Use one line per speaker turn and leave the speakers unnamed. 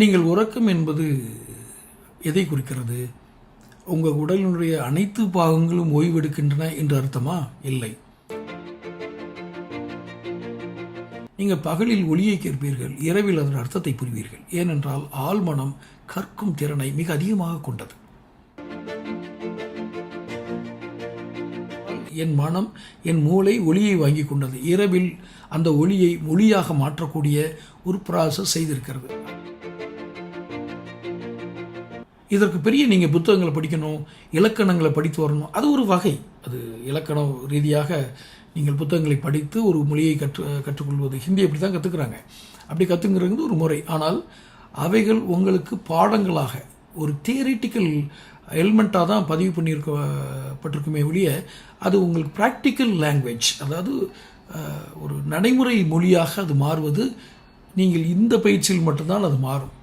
நீங்கள் உறக்கம் என்பது எதை குறிக்கிறது? உங்கள் உடலினுடைய அனைத்து பாகங்களும் ஓய்வெடுக்கின்றன என்று அர்த்தமா? இல்லை. நீங்கள் பகலில் ஒளியை கேட்பீர்கள் இரவில் அதன் அர்த்தத்தை புரிவீர்கள். ஏனென்றால் ஆழ்மனம் கற்கும் திறனை மிக அதிகமாக கொண்டது. என் மனம் என் மூளை ஒளியை வாங்கி கொண்டது. இரவில் அந்த ஒளியை ஒளியாக மாற்றக்கூடிய ஒரு ப்ராசஸ் செய்திருக்கிறது. இதற்கு பெரிய நீங்கள் புத்தகங்களை படிக்கணும் இலக்கணங்களை படித்து வரணும். அது ஒரு வகை. அது இலக்கண ரீதியாக நீங்கள் புத்தகங்களை படித்து ஒரு மொழியை கற்று கற்றுக்கொள்வது. ஹிந்தி அப்படி தான் கற்றுக்குறாங்க அப்படி கற்றுங்கிறது ஒரு முறை. ஆனால் அவைகள் உங்களுக்கு பாடங்களாக ஒரு தியரிட்டிக்கல் எலிமெண்ட்டாக தான் பதிவு பண்ணியிருக்கப்பட்டிருக்குமே ஒழிய அது உங்களுக்கு ப்ராக்டிக்கல் லாங்குவேஜ் அதாவது ஒரு நடைமுறை மொழியாக அது மாறுவது நீங்கள் இந்த பயிற்சியில் மட்டும்தான் அது மாறும்.